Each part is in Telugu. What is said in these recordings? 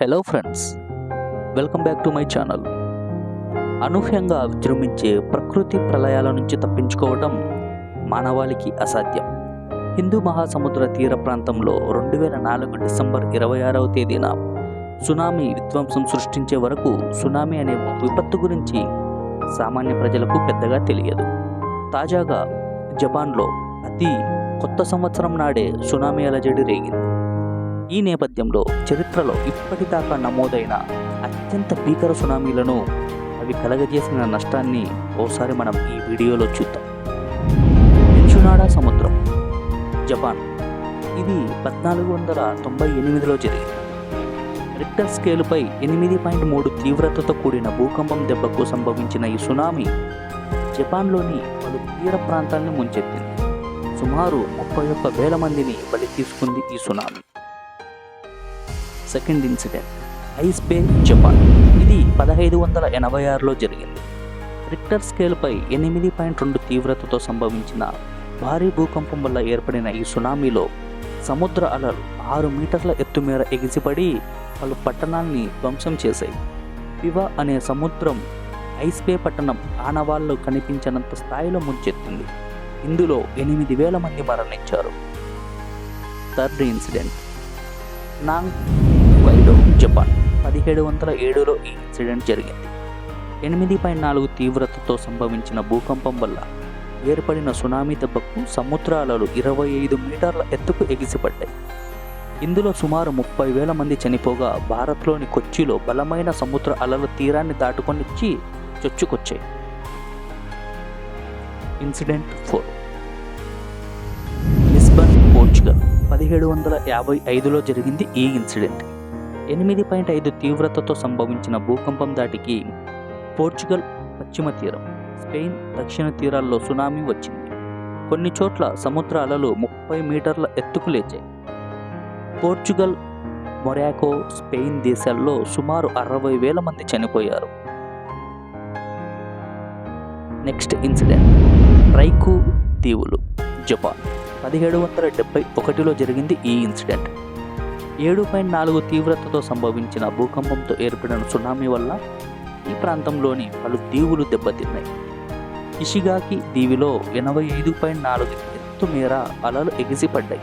Hello friends welcome back to my channel అనూహ్యంగా విజృంభించే ప్రకృతి ప్రళయాల నుంచి తప్పించుకోవడం మానవాళికి అసాధ్యం. హిందూ మహాసముద్ర తీర ప్రాంతంలో రెండు వేల నాలుగు డిసెంబర్ ఇరవై ఆరవ తేదీన సునామీ విధ్వంసం సృష్టించే వరకు సునామీ అనే విపత్తు గురించి సామాన్య ప్రజలకు పెద్దగా తెలియదు. తాజాగా జపాన్లో అతి కొత్త సంవత్సరం నాడే సునామీ అలజడి రేగింది. ఈ నేపథ్యంలో చరిత్రలో ఇప్పటిదాకా నమోదైన అత్యంత భీకర సునామీలను అవి కలగజేసిన నష్టాన్ని ఓసారి మనం ఈ వీడియోలో చూద్దాం. పెన్షునాడా సముద్రం? జపాన్. ఇది పద్నాలుగు వందల తొంభై ఎనిమిదిలో జరిగింది. రిక్టర్ స్కేలుపై ఎనిమిది పాయింట్ మూడు తీవ్రతతో కూడిన భూకంపం దెబ్బకు సంభవించిన ఈ సునామీ జపాన్లోని పలు తీర ప్రాంతాలను ముంచెత్తింది. సుమారు ముప్పై ఒక్క వేల మందిని బలి తీసుకుంది ఈ tsunami. Second incident. Ise Bay Japan. ఇది పదహైదు వందల ఎనభై ఆరులో జరిగింది. రిక్టర్ స్కేల్పై ఎనిమిది పాయింట్ రెండు తీవ్రతతో సంభవించిన భారీ భూకంపం వల్ల ఏర్పడిన ఈ సునామీలో సముద్ర అలలు ఆరు మీటర్ల ఎత్తు మేర ఎగిసిపడి పలు పట్టణాల్ని ధ్వంసం చేశాయి. పివా అనే సముద్రం ఐస్ బే పట్టణం ఆనవాళ్ళు కనిపించనంత స్థాయిలో ముంచెత్తింది. ఇందులో ఎనిమిది వేల మంది మరణించారు. Third incident. Wrong Japan. పదిహేడు వందల ఏడులో ఈ ఇన్సిడెంట్ జరిగింది. ఎనిమిది పై నాలుగు తీవ్రతతో సంభవించిన భూకంపం వల్ల ఏర్పడిన సునామీ దెబ్బకు సముద్రాలలో ఇరవై ఐదు మీటర్ల ఎత్తుకు ఎగిసిపడ్డాయి. ఇందులో సుమారు ముప్పై వేల మంది చనిపోగా భారత్లోని కొచ్చిలో బలమైన సముద్ర అలలు తీరాన్ని దాటుకొనిచ్చి చొచ్చుకొచ్చాయి. Incident four. Lisbon Portugal. పదిహేడు వందల యాభై ఐదులో జరిగింది ఈ ఇన్సిడెంట్. ఎనిమిది పాయింట్ ఐదు తీవ్రతతో సంభవించిన భూకంపం దాటికి పోర్చుగల్ పశ్చిమ తీరం స్పెయిన్ దక్షిణ తీరాల్లో సునామీ వచ్చింది. కొన్ని చోట్ల సముద్ర అలలు ముప్పై మీటర్ల ఎత్తుకు లేచాయి. పోర్చుగల్ మొరాకో స్పెయిన్ దేశాల్లో సుమారు అరవై వేల మంది చనిపోయారు. Next incident. రైకు దీవులు జపాన్. పదిహేడు వందల డెబ్బై ఒకటిలో జరిగింది ఈ ఇన్సిడెంట్. ఏడు పాయింట్ నాలుగు తీవ్రతతో సంభవించిన భూకంపంతో ఏర్పడిన సునామీ వల్ల ఈ ప్రాంతంలోని పలు దీవులు దెబ్బతిన్నాయి. ఇషిగాకి దీవిలో ఎనభై ఐదు పాయింట్ నాలుగు ఎత్తు మేర అలలు ఎగిసిపడ్డాయి.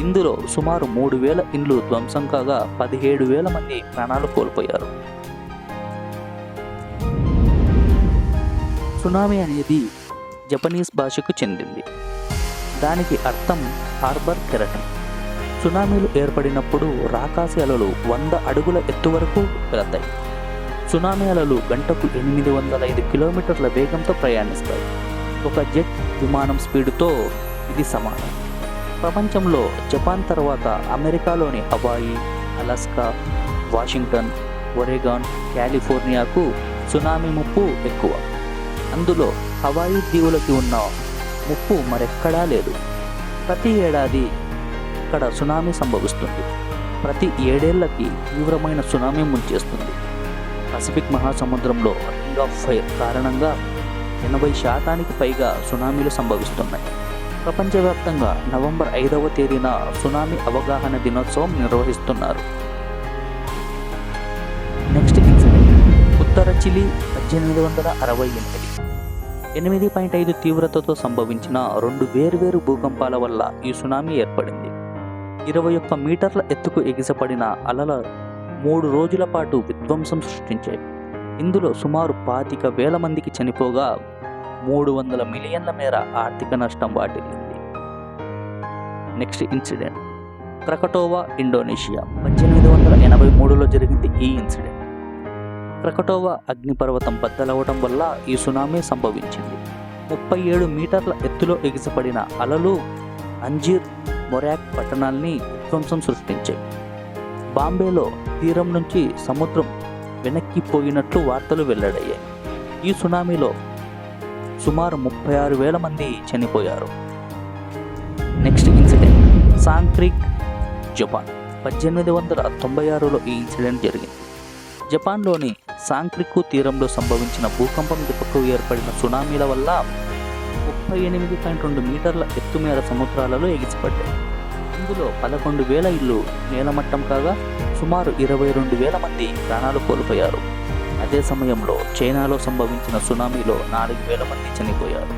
ఇందులో సుమారు మూడు వేల ఇండ్లు ధ్వంసం కాగా పదిహేడు వేల మంది ప్రాణాలు కోల్పోయారు. సునామీ అనేది జపనీస్ భాషకు చెందింది. దానికి అర్థం హార్బర్ కెరటం సునామీలు ఏర్పడినప్పుడు రాకాసి అలలు వంద అడుగుల ఎత్తు వరకు వెళతాయి సునామీ అలలు గంటకు ఎనిమిది వందల ఐదు కిలోమీటర్ల వేగంతో ప్రయాణిస్తాయి. ఒక జెట్ విమానం స్పీడ్తో ఇది సమానం. ప్రపంచంలో జపాన్ తర్వాత అమెరికాలోని హవాయి అలాస్కా వాషింగ్టన్ ఒరెగాన్ కాలిఫోర్నియాకు సునామీ ముప్పు ఎక్కువ. అందులో హవాయి దీవులకి ఉన్న ముప్పు మరెక్కడా లేదు. ప్రతి ఏడాది ఇక్కడ సునామీ సంభవిస్తుంది. ప్రతి ఏడేళ్ళకి తీవ్రమైన సునామీ ముంచేస్తుంది. పసిఫిక్ మహాసముద్రంలో రింగ్ ఆఫ్ ఫైర్ కారణంగా ఎనభై శాతానికి పైగా సునామీలు సంభవిస్తున్నాయి. ప్రపంచవ్యాప్తంగా నవంబర్ ఐదవ తేదీన సునామీ అవగాహన దినోత్సవం నిర్వహిస్తున్నారు. Next incident. ఉత్తర చిలి పద్దెనిమిది వందల అరవై ఎనిమిది. ఎనిమిది పాయింట్ ఐదు తీవ్రతతో సంభవించిన రెండు వేర్వేరు భూకంపాల వల్ల ఈ సునామీ ఏర్పడింది. ఇరవై ఒక్క మీటర్ల ఎత్తుకు ఎగిసపడిన అలల మూడు రోజుల పాటు విధ్వంసం సృష్టించాయి. ఇందులో సుమారు పాతిక వేల మందికి చనిపోగా మూడు వందల మిలియన్ల మేర ఆర్థిక నష్టం వాటిల్లింది. Next incident. Krakatoa Indonesia. పద్దెనిమిది వందల ఎనభై మూడులో జరిగింది ఈ ఇన్సిడెంట్. క్రకటోవా అగ్నిపర్వతం బద్దలవడం వల్ల ఈ సునామీ సంభవించింది. ముప్పై ఏడు మీటర్ల ఎత్తులో ఎగిసిపడిన అలలు అంజీర్ మొరాక్ పట్టణాల్ని ధ్వంసం సృష్టించాయి బాంబేలో తీరం నుంచి సముద్రం వెనక్కిపోయినట్లు వార్తలు వెల్లడయ్యాయి. ఈ సునామీలో సుమారు ముప్పై ఆరు వేల మంది చనిపోయారు. Next incident. సాంక్రిక్ జపాన్. పద్దెనిమిది వందల తొంభై ఆరులో ఈ ఇన్సిడెంట్ జరిగింది. జపాన్లోని సాంక్రికు తీరంలో సంభవించిన భూకంపం దెబ్బకు ఏర్పడిన సునామీల వల్ల ముప్పై ఎనిమిది పాయింట్ రెండు మీటర్ల ఎత్తు మేర సముద్రాలలో ఎగిసిపడ్డాయి. ఇందులో పదకొండు వేల ఇల్లు నేలమట్టం కాగా సుమారు ఇరవై రెండు వేల మంది ప్రాణాలు కోల్పోయారు. అదే సమయంలో చైనాలో సంభవించిన సునామీలో నాలుగు వేల మంది చనిపోయారు.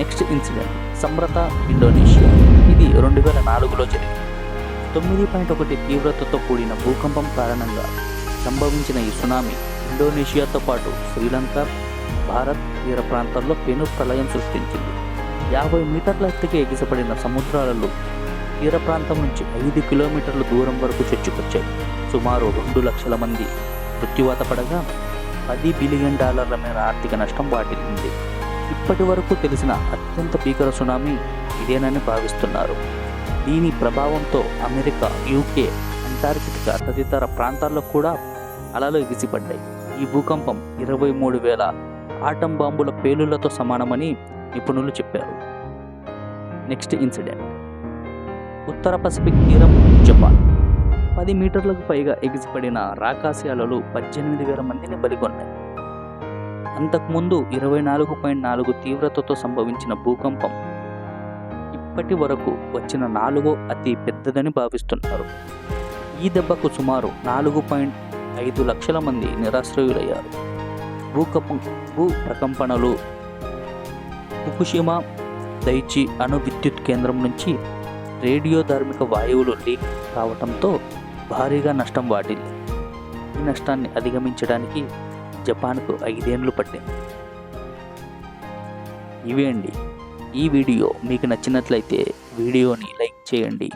Next incident Sumatra Indonesia. ఇది రెండు వేల నాలుగులో జరిగింది. తొమ్మిది పాయింట్ ఒకటి తీవ్రతతో కూడిన భూకంపం కారణంగా సంభవించిన ఈ సునామీ ఇండోనేషియాతో పాటు శ్రీలంక భారత్ తీర ప్రాంతాల్లో పెను ప్రళయం సృష్టించింది. యాభై మీటర్ల ఎత్తుకి ఎగిసపడిన సముద్రాలలో తీర ప్రాంతం నుంచి ఐదు కిలోమీటర్ల దూరం వరకు చొచ్చుకొచ్చాయి. సుమారు రెండు లక్షల మంది మృత్యువాత పడగా పది బిలియన్ డాలర్ల మేర ఆర్థిక నష్టం వాటిల్లింది. ఇప్పటి వరకు తెలిసిన అత్యంత భీకర సునామీ ఇదేనని భావిస్తున్నారు. దీని ప్రభావంతో అమెరికా యూకే అంటార్కిటికా తదితర ప్రాంతాల్లో కూడా అలలు ఎగిసిపడ్డాయి. ఈ భూకంపం ఇరవై మూడు వేల ఆటం బాంబుల పేలుళ్ళతో సమానమని నిపుణులు చెప్పారు. Next incident. ఉత్తర పసిఫిక్ తీరం జపాన్. పది మీటర్లకు పైగా ఎగిసిపడిన రాకాసి అలలు పద్దెనిమిది వేల మందిని బలిగొన్నాయి. అంతకుముందు ఇరవై నాలుగు పాయింట్ నాలుగు తీవ్రతతో సంభవించిన భూకంపం ఇప్పటి వరకు వచ్చిన నాలుగో అతి పెద్దదని భావిస్తున్నారు. ఈ దెబ్బకు సుమారు నాలుగు పాయింట్ ఐదు లక్షల మంది నిరాశ్రయులయ్యారు. భూకంపం భూ ప్రకంపనలు. ఫుకుషిమా దైచి అణు విద్యుత్ కేంద్రం నుంచి రేడియో ధార్మిక వాయువులు లీక్ కావడంతో భారీగా నష్టం వాటిల్లి. ఈ నష్టాన్ని అధిగమించడానికి జపాన్కు ఐదేండ్లు పట్టింది. ఇవే అండి. ఈ వీడియో మీకు నచ్చినట్లయితే వీడియోని లైక్ చేయండి.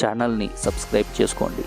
ఛానల్ని సబ్స్క్రైబ్ చేసుకోండి.